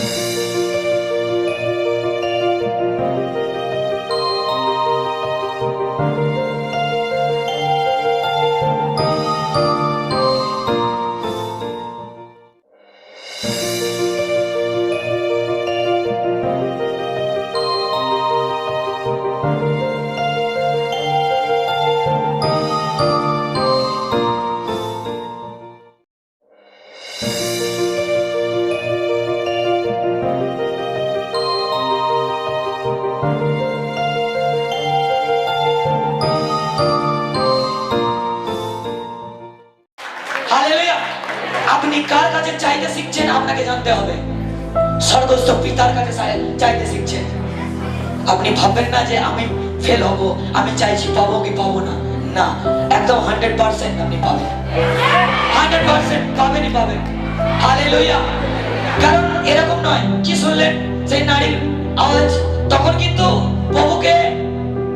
Hallelujah কার কাছে চাইতে শিখছেন আপনাকে জানতে হবে। স্বর্গস্থ পিতার কাছে চাইতে শিখছেন। আপনি ভাববেন না যে আমি ফেল হব, আমি চাইছি পাবো কি পাবো না। না, একদম হান্ড্রেড পার্সেন্ট আপনি পাবেন। হান্ড্রেড পার্সেন্ট পাবেনই পাবেন। হালেলুয়া। কারণ এরকম নয়, কি শুনলেন? সেই নারীর আওয়াজ। তখন কিন্তু প্রভুকে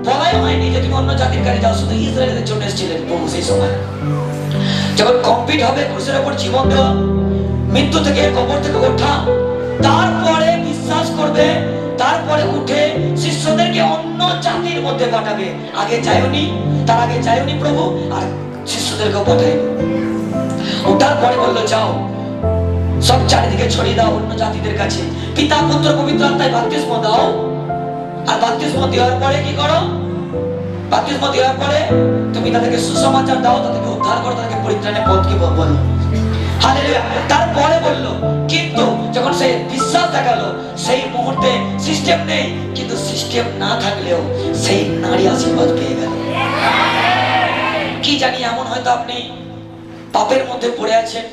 বলাই হয়নি যে তুমি অন্য জাতির কাছে যাও, শুধু ইসরায়েলের জন্য এসেছিলেন প্রভু সেই সময়। যখন কমপ্লিট হবে ক্রুশের ওপর জীবন দেওয়া, মৃত্যু থেকে কবর থেকে ওঠা, তারপরে বিশ্বাস করবে, তারপরে উঠে শিষ্যদেরকে অন্য জাতির মধ্যে পাঠাবে। আগে চাইনি তার আগে চাইনি প্রভু, আর শিষ্যদেরকে পাঠাই ওঠার পরে বলল, যাও, সব চারিদিকে ছড়িয়ে দাও অন্য জাতিদের কাছে। পিতা, পুত্র, পবিত্র আত্মায় বাপ্তিস্ম দাও। আর বাপ্তিস্ম দেওয়ার পরে কি করো? বাপ্তিস্ম দেওয়ার পরে তুমি তাদেরকে সুসমাচার দাও, তাদেরকে উদ্ধার করো, তাদেরকে পরিত্রাণের পথকে বলো তারপরে বলল, কিন্তু যখন সে বিশ্বাস দেখাল, সেই মুহূর্তে সিস্টেম নেই। কিন্তু সিস্টেম না থাকলেও সেই নারী আশীর্বাদ পেয়ে গেল। কি জানি এমন হয়তো আপনি পাপের মধ্যে পড়ে আছেন।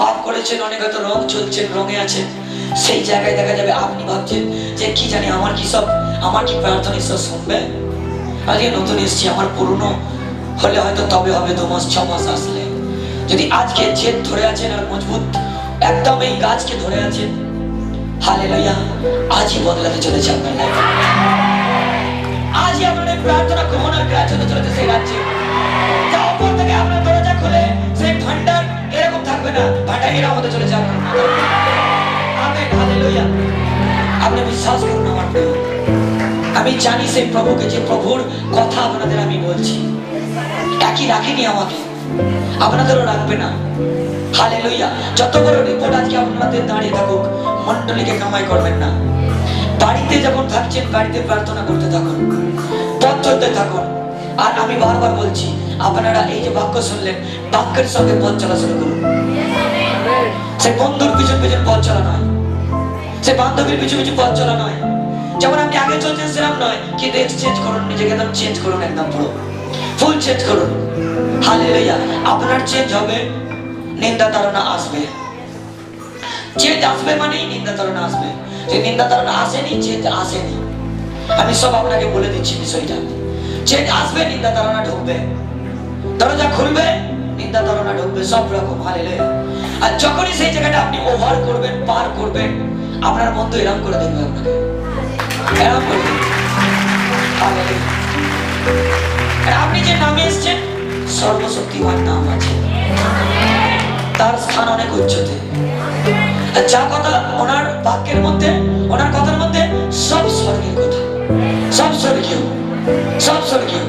পাপ করেছেন, অনেক হয়তো রং চলছেন, রঙে আছেন। সেই জায়গায় দেখা যাবে আপনি ভাবছেন যে, কি জানি আমার কি সব আমার কি প্রার্থনা ঈশ্বর শুনবে? আজকে নতুন এসছি আমার পুরনো, হলে হয়তো তবে হবে দু মাস, ছ মাস আসলে। যদি আজকে জেদ ধরে আছেন আর মজবুত, একদম এই গাছকে ধরে আছেন হালে লইয়া আজই বদলাতে চলেছে আপনার লাইফ আজই আপনার প্রার্থনা আর গ্রাহ্য হতে চলেছে সেই রাজ্যে। যা উপর থেকে আপনার দরজা খুলে, সেই ভান্ডার এরকম থাকবে না, ভান্ডার এরকম হতে চলেছে আপনার আমেন, হালেলুয়া। আপনি বিশ্বাস করুন আমার প্রিয়। আমি জানি সেই প্রভুকে যে প্রভুর কথা আপনাদের আমি বলছি। একই রাখেনি আমাকে। আপনাদেরও রাখবে না। হালে লইয়া যত বড় রিপোর্ট আজকে আপনাদের দাঁড়িয়ে থাকুক মন্ডলীকে কামাই করবেন না। বাড়িতে যখন থাকছেন, বাড়িতে প্রার্থনা করতে থাকুন। পথ চলতে থাকুন। আর আমি বারবার বলছি, আপনারা এই যে বাক্য শুনলেন, বাক্যের সঙ্গে পথ চলা শুরু করুন। সে বন্ধুর পিছন পিছন পথ চলা নয়। সে বান্ধবীর পিছু পিছু পথ চলা নয়। যেমন আপনি আগে চলছেন সেরকম নয়, কিন্তু এক্সচেঞ্জ করুন, নিজেকে একদম চেঞ্জ করুন, একদম পুরো। ফুল চেঞ্জ করুন। হালে লইয়া আপনার চেঞ্জ হবে, নিন্দা তারা আসবে। চেঞ্জ আসবে মানেই নিন্দা তারা আসবে। যে নিন্দা তারা আসেনি চেঞ্জ আসেনি। আমি সব আপনাকে বলে দিচ্ছি বিষয়টা। চেঞ্জ আসবে, নিন্দা তারা ঢুকবে। দরজা খুলবে, নিন্দা তারা ঢুকবে, সব রকম। হালে লইয়া আর যখনই সেই জায়গাটা আপনি ওভার করবেন, পার করবেন, আপনার বন্ধু এরকম করে দেখবে আপনাকে। আপনি যে নামে এসছেন, সর্বশক্তিমান নাম আছে। তার স্থান অনেক উচ্চতে। যা কথা ওনার বাক্যের মধ্যে, ওনার কথার মধ্যে সব স্বর্গের কথা। সব স্বর্গীয়। সব স্বর্গীয়।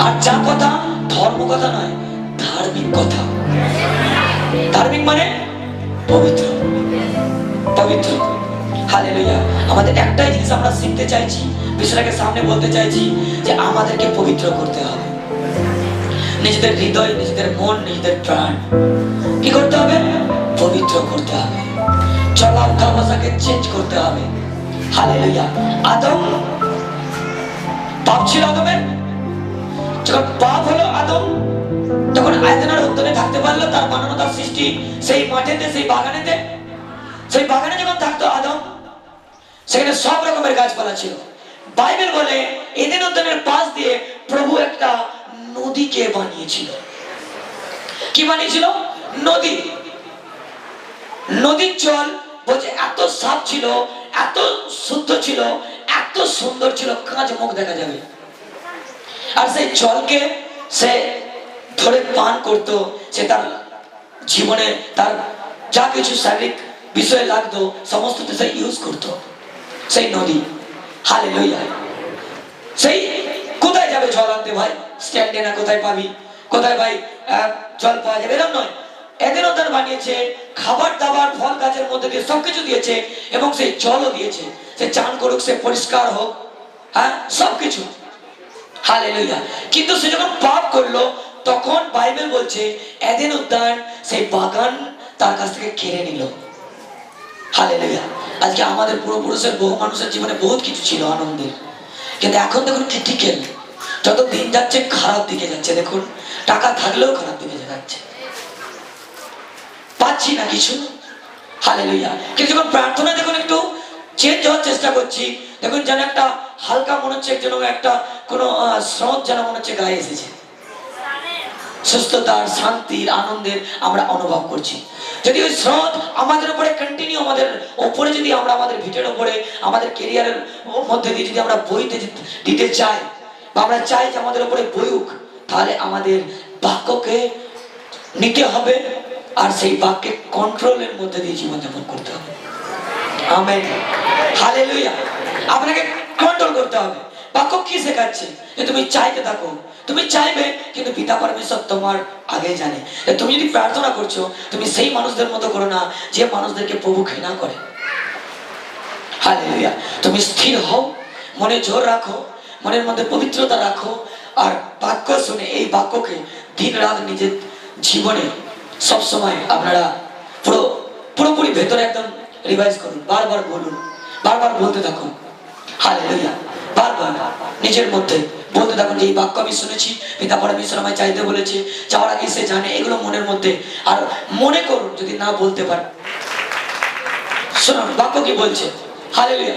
আর যা কথা ধর্ম কথা নয়, ধার্মিক কথা। ধার্মিক মানে পবিত্র। পবিত্র। হালেলুয়া আমাদের একটাই জিনিস আমরা শিখতে চাইছি বিষয়টাকে সামনে বলতে চাইছি যে আমাদেরকে পবিত্র করতে হবে। নিজেদের হৃদয়, নিজেদের মন, নিজেদের প্রাণ। কি করতে হবে? পবিত্র করতে হবে। চলা উঠা ভাষাকে চেঞ্জ করতে হবে। হালেলুয়া আদম, পাপ ছিল আদমের। যখন পাপ হলো আদম, তখন আয়তনার উত্তরে থাকতে পারল, তার বানানো তার সৃষ্টি সেই মাঠেতে, সেই বাগানেতে। সেই বাগানে যখন থাকতো সেখানে সব রকমের গাছপালা ছিল। বাইবেল বলে, এদিন উদ্যানের পাশ দিয়ে প্রভু একটা নদীকে বানিয়েছিল। কি বানিয়েছিল? নদী। নদীর জল বলছে, এত সাফ ছিল, এত শুদ্ধ ছিল, এত সুন্দর ছিল, কাঁচ মুখ দেখা যাবে। আর সেই জলকে সে ধরে পান করত, সে তার জীবনে তার যা কিছু শারীরিক বিষয়ে লাগতো সমস্ত দেশে ইউজ করতো। সেই নদী। হালে লইয়া সেই কোথায় যাবে জল আনতে ভাই? স্ট্যান্ডে না কোথায় পাবি? কোথায় ভাই জল পাওয়া যাবে? এরকম নয়। এদের ওদের বানিয়েছে, খাবার দাবার, ফল গাছের মধ্যে দিয়ে সবকিছু দিয়েছে এবং সেই জলও দিয়েছে। সে চান করুক, সে পরিষ্কার হোক হ্যাঁ সবকিছু। হালে লইয়া কিন্তু সে যখন পাপ করল, তখন বাইবেল বলছে এদেন উদ্যান সেই বাগান তার কাছ থেকে কেড়ে নিল। হালে লইয়া আজকে আমাদের পূর্বপুরুষের বহু মানুষের জীবনে বহুত কিছু ছিল আনন্দের। কিন্তু এখন দেখুন ক্রিটিক্যাল যত দিন যাচ্ছে, খারাপ দিকে যাচ্ছে। দেখুন, টাকা থাকলেও খারাপ দিকে যাচ্ছে। পাচ্ছি না কিছু। হালে লইয়া কিন্তু যখন প্রার্থনা দেখুন একটু চেঞ্জ হওয়ার চেষ্টা করছি, দেখুন যেন একটা হালকা মনে হচ্ছে, যেন একটা কোনো স্রোত যেন মনে হচ্ছে গায়ে এসেছে। সুস্থতার, শান্তির, আনন্দের আমরা অনুভব করছি। যদি ওই স্রোত আমাদের উপরে কন্টিনিউ আমাদের ওপরে যদি আমরা, আমাদের ভিটের উপরে, আমাদের কেরিয়ারের মধ্যে দিয়ে যদি আমরা বইতে দিতে চাই বা আমরা চাই যে আমাদের উপরে বইউক, তাহলে আমাদের বাক্যকে নিতে হবে আর সেই বাক্যে কন্ট্রোলের মধ্যে দিয়ে জীবনযাপন করতে হবে। আমেন। হালেলুয়া আপনাকে কন্ট্রোল করতে হবে। বাক্য কি শেখাচ্ছে? যে তুমি চাইতে থাকো তুমি চাইবে, কিন্তু পিতা পরমেশ্বর তোমার আগে জানে। তুমি যদি প্রার্থনা করছ, তুমি সেই মানুষদের মতো করো না, যে মানুষদেরকে প্রভু ঘৃণা করে। হালেলুয়া। তুমি স্থির হও, মনে জোর রাখো, মনের মধ্যে পবিত্রতা রাখো, আর বাক্য শুনে এই বাক্যকে দিন রাত নিজের জীবনে সব সময় আপনারা পুরো, পুরোপুরি ভেতরে একদম রিভাইজ করুন, বারবার বলুন, বারবার বলতে থাকুন। হালেলুয়া। বারবার নিজের মধ্যে। বলতে থাকুন যে এই বাক্য আমি শুনেছি, পিতা পরমেশ্বর আমায় চাইতে বলেছে, যাওয়ার আগে সে জানে, এগুলো মনের মধ্যে। আর মনে করুন, যদি না বলতে পারেন শুনুন, বাক্য কি বলছে? হালেলুয়া।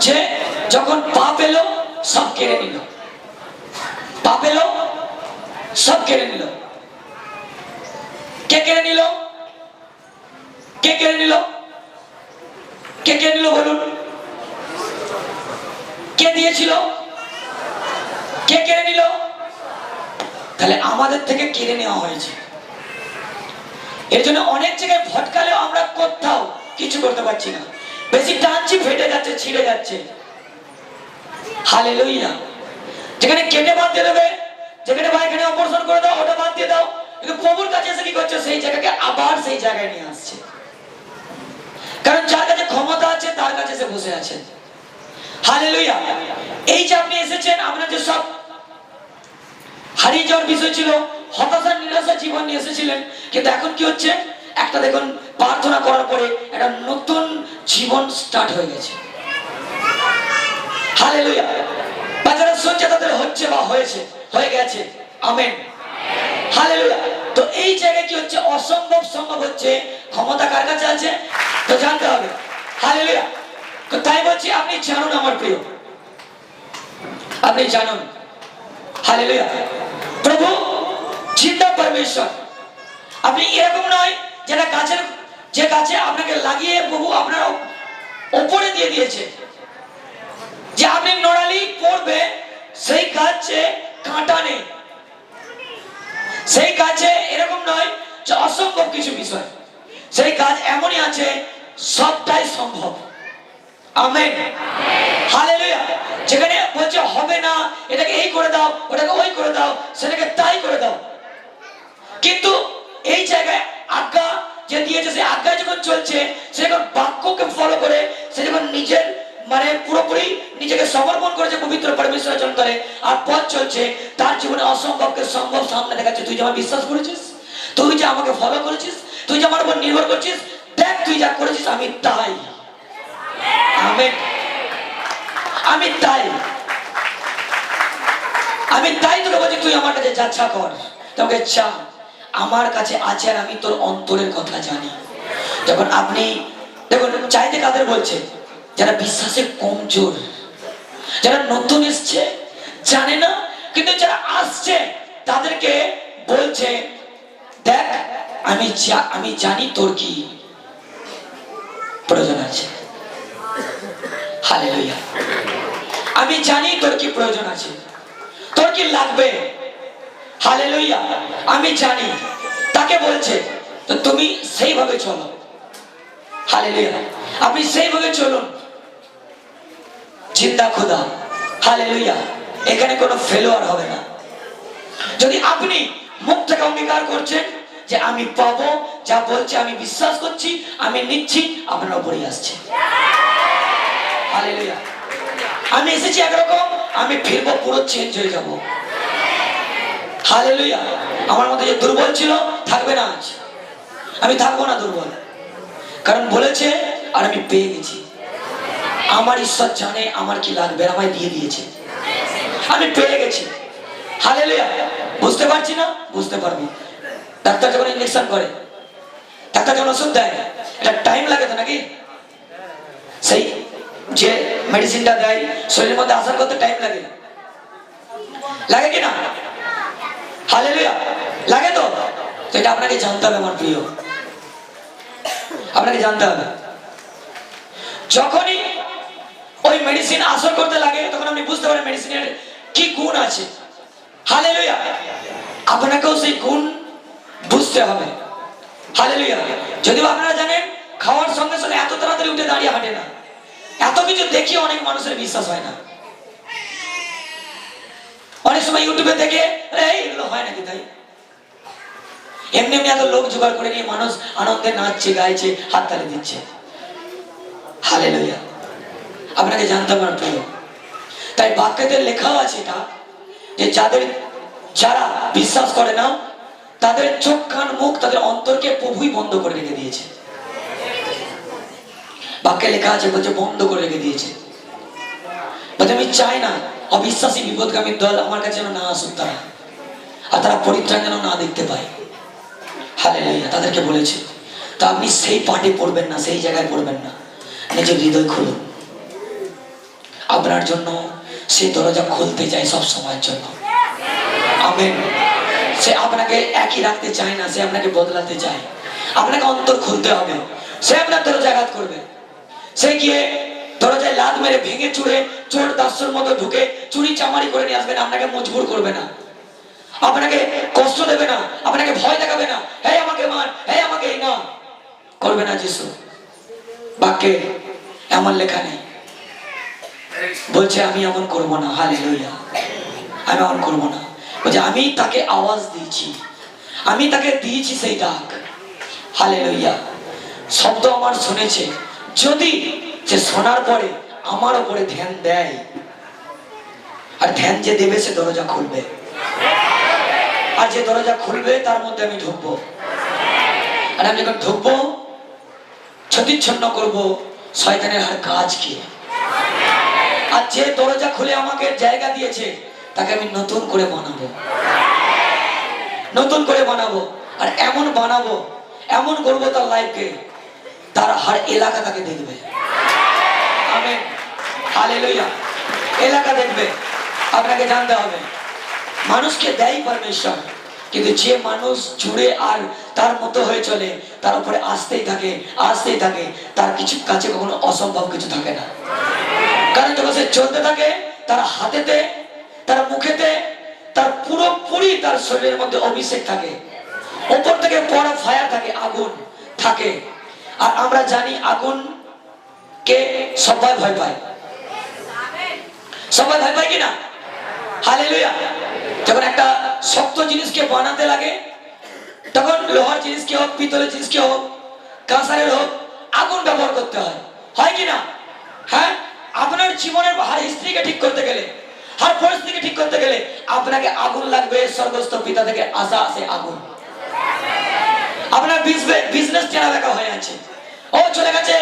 যে যখন পাপ এলো, সব কেড়ে নিল। পা এলো, সব কেড়ে নিল। কে কেড়ে নিল? কে কেড়ে নিল? কে কেড়ে নিল বলুন? কে দিয়েছিল? কে কেড়ে নিল? তাহলে আমাদের থেকে কেড়ে নেওয়া হয়েছে। এর জন্য অনেক জায়গায় ভটকালেও আমরা কোথাও কিছু করতে পারছি না। বেশি টানছি, ফেটে যাচ্ছে, ছিঁড়ে যাচ্ছে। হালে লইয়া যেখানে কেটে বাদ দিয়ে দেবে, যেখানে বা এখানে অপারেশন করে দাও, ওটা বাদ দিয়ে দাও। কিন্তু প্রভুর কাছে এসে কি করছে? সেই জায়গাকে আবার সেই জায়গায় নিয়ে আসছে। কারণ যার কাছে ক্ষমতা আছে, তার কাছে এসে বসে আছেন হালে লইয়া এই যে আপনি এসেছেন আপনার যে সব হারিয়ে যাওয়ার বিষয় ছিল হতাশা নিরাশা জীবন নিয়ে এসেছিলেন, কিন্তু এখন কি হচ্ছে? একটা দেখুন, প্রার্থনা করার পরে একটা নতুন জীবন স্টার্ট হয়ে গেছে। হালেলুয়া যারা শুনছে তাদের হচ্ছে বা হয়েছে, হয়ে গেছে। আমেন হালেলুয়া তো এই জায়গায় কি হচ্ছে? অসম্ভব সম্ভব হচ্ছে। ক্ষমতা কার কাছে আছে? তো জানতে হবে। হালেলুয়া তো তাই বলছি, আপনি জানুন আমার প্রিয়। আপনি জানুন। হালেলুয়া। প্রভু চিন্তা পরমেশ্বর। আপনি এরকম নয়, যেটা গাছের যে গাছে আপনাকে লাগিয়ে প্রভু আপনার ওপরে দিয়ে দিয়েছে। যে আপনি নড়ালি পড়বে সেই গাছে কাঁটা নেই। সেই গাছে এরকম নয় যে অসম্ভব কিছু বিষয়। সেই গাছ এমনই আছে, সবটাই সম্ভব। আমেন। হালেলুয়া। যেখানে বলছে হবে না, এটাকে এই করে দাও, ওটাকে ওই করে দাও, সেটাকে তাই করে দাও। কিন্তু এই জায়গায় আজ্ঞা যে দিয়েছে, সেই আজ্ঞা যখন চলছে, সে যখন বাক্যকে ফলো করে, সে যখন নিজের মানে পুরোপুরি নিজেকে সমর্পণ করেছে পবিত্র পরমেশ্বরের যন্ত্রে আর পথ চলছে, তার জীবনে অসম্ভবকে সম্ভব সামনে দেখাচ্ছে। তুই যে আমার বিশ্বাস করেছিস, তুই যে আমাকে ফলো করেছিস, তুই যে আমার উপর নির্ভর করছিস, দেখ তুই যা করেছিস, আমি তাই। আমেন আমি তাই। আমি তাই তোকে বলছি, তুই আমার কাছে যাচ্ছা কর। তোকে চা আমার কাছে আছে আর আমি তোর অন্তরের কথা জানি। যখন আপনি, দেখুন, চাইতে কাদের বলছে? যারা বিশ্বাসে কমজোর, যারা নতুন এসছে, জানে না, কিন্তু যারা আসছে, তাদেরকে বলছে, দেখ, আমি আমি জানি তোর কি প্রয়োজন আছে। হালেলুয়া। আমি জানি তোর কি প্রয়োজন আছে। তোর কি লাগবে? হালেলুয়া। আমি জানি। তাকে বলছে, তো তুমি সেইভাবে চলো। হালেলুয়া। আপনি সেইভাবে চলুন। চিন্তা খোদা। হালেলুয়া। এখানে কোনো ফেলোয়ার হবে না। যদি আপনি মুখ থেকে অঙ্গীকার করছেন যে আমি পাবো, যা বলছে, আমি বিশ্বাস করছি, আমি নিচ্ছি, আপনার উপরেই আসছে। আমি এসেছি একরকম, আমি ফিরবো, পুরো চেঞ্জ হয়ে যাব। হালেলুয়া আমার মধ্যে যে দুর্বল ছিল, থাকবে না আজ। আমি থাকব না দুর্বল। কারণ বলেছে, আর আমি পেয়ে গেছি। আমার ঈশ্বর জানে আমার কি লাগবে আমায় দিয়ে দিয়েছে। আমি পেয়ে গেছি। হালেলুয়া বুঝতে পারছি না? বুঝতে পারব। ডাক্তার যখন ইঞ্জেকশন করে, ডাক্তার যখন ওষুধ দেয়, এটা টাইম লাগে তো নাকি? সেই যে মেডিসিনটা দেয়, শরীরের মধ্যে আসার করতে টাইম লাগে? লাগে কি না? হালেলুয়া লাগে তো? এটা আপনাকে জানতে হবে, আমার প্রিয়। আপনাকে জানতে হবে। যখনই ওই মেডিসিন আসর করতে লাগে, তখন আপনি বুঝতে পারেন মেডিসিনের কি গুণ আছে। হালে আপনাকেও সেই গুণ বুঝতে হবে। হালেলুয়া যদিও আপনারা জানেন, খাওয়ার সঙ্গে সঙ্গে এত তাড়াতাড়ি উঠে দাঁড়িয়ে হাঁটে না। কিছু দেখি অনেক মানুষের বিশ্বাস হয় না। অনেক সময় ইউটিউবে দেখে এগুলো হয় নাকি তাই? এমনি এমনি এত লোক জোগাড় করে নিয়ে মানুষ আনন্দে নাচছে, গাইছে হাততালি দিচ্ছে। হালে লইয়া আপনাকে জানতে আমার প্রিয়। তাই বাক্যতে লেখাও আছে এটা, যে যাদের যারা বিশ্বাস করে না, তাদের চোখ, কান, মুখ তাদের অন্তরকে প্রভুই বন্ধ করে রেখে দিয়েছে। বাক্যে লেখা আছে বলছে বন্ধ করে রেখে দিয়েছে। বলছে, আমি চাই না, অবিশ্বাসী বিপদগামী দল আমার কাছে যেন না আসুক তারা, আর তারা পরিত্রাণ যেন না দেখতে পায়। হালে তাদেরকে বলেছে, তা আপনি সেই পাটে পড়বেন না, সেই জায়গায় পড়বেন না। নিজের হৃদয় খুলুন। আপনার জন্য সে দরজা খুলতে চায় সব সময়ের জন্য। আমেন। সে আপনাকে একই রাখতে চায় না, সে আপনাকে বদলাতে চায়। আপনাকে অন্তর খুলতে হবে। সে আপনার দরজা আঘাত করবে। সে গিয়ে দরজায় লাদ মেরে ভেঙে চুড়ে চোর দাসর মতো ঢুকে চুরি চামারি করে নিয়ে আসবে না, আপনাকে মজবুর করবে না। আপনাকে কষ্ট দেবে না, আপনাকে ভয় দেখাবে না। আমাকে মার আমাকে না। করবে না যিশু। বাক্যে এমন লেখা নেই। বলছে, আমি এমন করব না হালে লইয়া আমি এমন করব না। বলছে, আমি তাকে আওয়াজ দিয়েছি। আমি তাকে দিয়েছি সেই ডাক। হালে লইয়া শব্দ আমার শুনেছে। যদি সে শোনার পরে আমার ওপরে ধ্যান দেয়, আর ধ্যান যে দেবে সে দরজা খুলবে। আর যে দরজা খুলবে, তার মধ্যে আমি ঢুকবো। আর আমি যখন ঢুকবো ছতিচ্ছন্ন করব, শয়তানের হার কাজ কি? আর যে দরজা খুলে আমাকে জায়গা দিয়েছে, তাকে আমি নতুন করে বানাবো। নতুন করে বানাবো। আর এমন বানাবো, এমন করব তার লাইফকে তার হার এলাকা তাকে দেখবে। এলাকা দেখবে। আপনাকে জানতে হবে, মানুষকে দেয় কিন্তু যে মানুষ জুড়ে আর তার মতো হয়ে চলে, তার উপরে আসতেই থাকে আসতেই থাকে, তার কিছু কাছে কখনো অসম্ভব কিছু থাকে না। কারণ যখন সে চলতে থাকে, তার হাতেতে, তার মুখেতে, তার পুরোপুরি তার শরীরের মধ্যে অভিষেক থাকে। উপর থেকে পড়া ফায়ার থাকে, আগুন থাকে। আর আমরা জানি আগুন কে সবাই ভয় পায়। সবাই ভয় পায় কিনা? হালেলুয়া। যখন একটা শক্ত জিনিসকে বানাতে লাগে, তখন লোহার জিনিসকে হোক, পিতলের জিনিসকে হোক, কাঁসারের হোক, আগুন ব্যবহার করতে হয়। হয় কি না হ্যাঁ? আপনার জীবনের হার হিস্ট্রিকে ঠিক করতে গেলে, হার পরিস্থিতিকে ঠিক করতে গেলে আপনাকে আগুন লাগবে, স্বর্গস্থ পিতা থেকে আশা আসে আগুন। আপনার বিজনেস চেনা দেখা হয়ে আছে ও চলে গেছে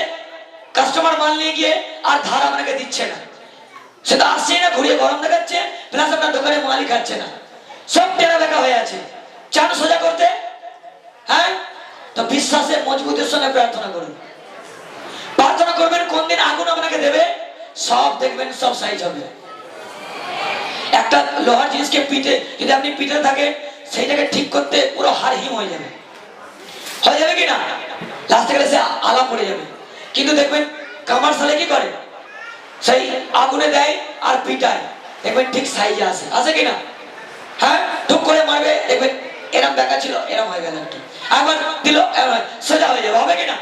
কাস্টমার মাল নিয়ে গিয়ে আর ধার আপনাকে দিচ্ছে না। সে তো আসছেই না, ঘুরিয়ে গরম দেখাচ্ছে প্লাস আপনার দোকানে মালই খাচ্ছে না। সব টেরা দেখা হয়ে আছে চান সোজা করতে? হ্যাঁ? তো বিশ্বাসে মজবুতের সঙ্গে প্রার্থনা করুন। প্রার্থনা করবেন, কোন দিন আগুন আপনাকে দেবে? সব দেখবেন, সব সাইজ হবে। একটা লোহার জিনিসকে পিঠে, যদি আপনি পিঠে থাকে, সেইটাকে ঠিক করতে পুরো হার হিম হয়ে যাবে। হয়ে যাবে কি না লাস্টে গেলে সে আলা পড়ে যাবে। কিন্তু দেখবেন কামার সালে কি করে? সেই আগুনে দেয় আর পিটায়। দেখবেন ঠিক সাইজে আসে আসে কি না হ্যাঁ? টুক করে মারবে, দেখবেন এরম দেখা ছিল এরম হয়ে গেল একটু। একবার দিল সোজা হয়ে যাবে। হবে কি না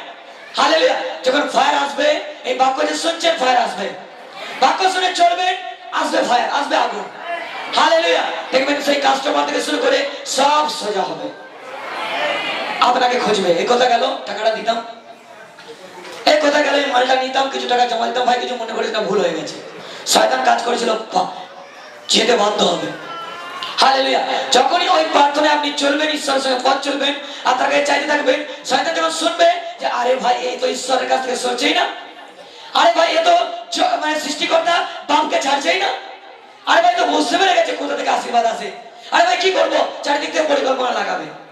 হালেলুয়া যখন ফায়ার আসবে, এই বাক্য যে শুনছেন ফায়ার আসবে। বাক্য শুনে চলবেন, আসবে ফায়ার আসবে আগুন। হালেলুয়া দেখবেন সেই কাস্টমার থেকে শুরু করে সব সোজা হবে। আপনাকে খুঁজবে। এই কথা গেল, টাকাটা দিতাম। এই কথা গেল, এই মালটা নিতাম, কিছু টাকা জমা দিতাম। ভাই, কিছু মনে করিস না, ভুল হয়ে গেছে। শয়তান কাজ করেছিল যেতে বাধ্য হবে। থাকবেন, শয়তান যখন শুনবে যে, আরে ভাই, এই তো ঈশ্বরের কাছ থেকে না। আরে ভাই, এ তো মানে সৃষ্টিকর্তা ছাড়ছেই না। আরে ভাই তো কোথা থেকে আশীর্বাদ আরে ভাই, কি করব? চারিদিক থেকে পরিকল্পনা লাগাবে।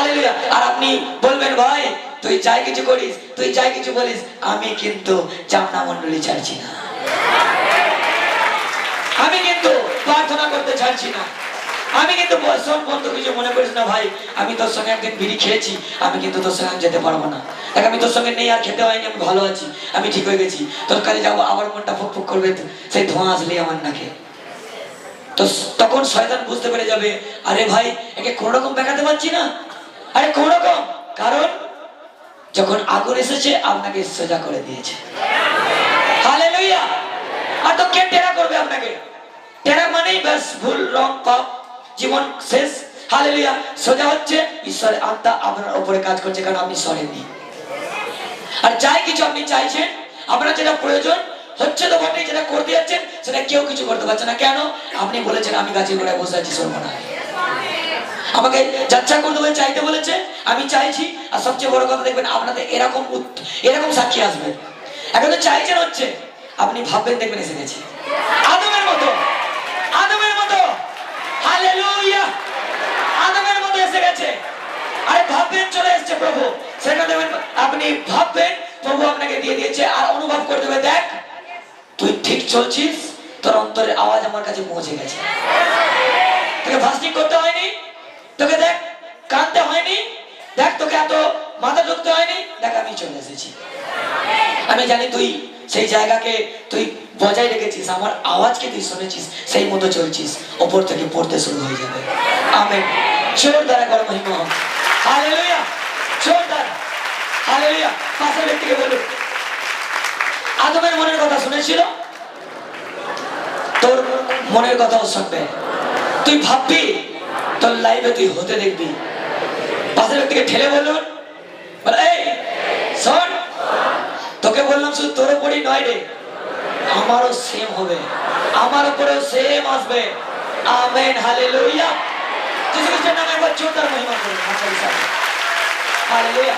হালেলুয়া। আর আপনি বলবেন, ভাই, তুই যাই কিছু করিস, তুই যাই কিছু বলিস, আমি কিন্তু চামনা মন্ডলী ছাড়ছি না। আমি কিন্তু প্রার্থনা করতে ছাড়ছি না। আমি কিন্তু শোন বন্ধু কিছু মনে করিস না, ভাই, আমি তোর সঙ্গে একদিন বিড়ি খেয়েছি, আমি কিন্তু তোর সঙ্গে যেতে পারব না। দেখ, আমি তোর সঙ্গে নেই, আর খেতে হয়নি, আমি ভালো আছি, আমি ঠিক হয়ে গেছি। তোর কাছে যাব আবার মনটা ফুক ফুক করবে, সেই ধোঁয়া আসলেই আমার নাকে। তো তখন শয়তান বুঝতে পেরে যাবে, আরে ভাই, একে কোন রকম দেখাতে পারছি না আরে কোন কারণ, যখন আগুন এসেছে, আপনাকে সোজা করে দিয়েছে। আর তো কে টেরা করবে আপনাকে? টেরা মানেই ব্যাস, ভুল, রং, পাপ, জীবন শেষ। হালেলুয়া। সোজা হচ্ছে, ঈশ্বরের আত্মা আপনার উপরে কাজ করছে কারণ আপনি সরেননি। আর যাই কিছু আপনি চাইছেন, আপনার যেটা প্রয়োজন, হচ্ছে তো বটেই, যেটা করতে যাচ্ছেন, সেটা কেউ কিছু করতে পারছে না। কেন? আপনি বলেছেন, আমি গাছের গোড়ায় বসে আছি সর্বনা আমাকে যাচ্ছা করতে বলে চাইতে বলেছে, আমি চাইছি, আর সবচেয়ে বড় কথা দেখবেন, আপনাদের এরকম এরকম সাক্ষী আসবে। এখন তো চাইছেন হচ্ছে, আপনি ভাববেন, দেখবেন এসে গেছে। আদমের মতো আদমের মতো আদমের মতো এসে গেছে। আরে ভাববেন, চলে এসেছে প্রভু। সেটা দেখবেন, আপনি ভাববেন, প্রভু আপনাকে দিয়ে দিয়েছে, আর অনুভব করে দেবে, দেখ, তুই ঠিক চলছিস, তোর অন্তরের আওয়াজ আমার কাছে পৌঁছে গেছে। তোকে ফাস্টিং করতে হয়নি? তোকে দেখ কানতে হয়নি। দেখ তোকে এত মাথা ঢুকতে হয়নি। দেখ আমি চলে এসেছি। আমি জানি তুই সেই জায়গাকে তুই বজায় রেখেছিস, আমার আওয়াজকে তুই শুনেছিস, সেই মতো চলছিস, ওপর থেকে পড়তে শুরু হয়ে যাবে। আমেন। চোর দ্বারা কর মহিমা হালেলুয়া। চোর দ্বারা। হালেলুয়া। পাশের ব্যক্তিকে বলুন আদমের মনের কথা শুনেছিল? তোর মনের কথাও শুনবে। তুই ভাববি তোর লাইফে তুই হতে দেখবি। পাশের ব্যক্তিকে ঠেলে বলুন শোন, তোকে বললাম শুধু তোর উপরই নয় রে, আমারও সেম হবে, আমার উপরেও সেম আসবে। আমেন হালেলুয়া যিশু খ্রিস্টের নামে একবার জোরদার মহিমা করুন হালেলুয়া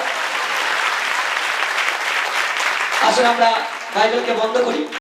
আসুন আমরা বাইবেলকে বন্ধ করি।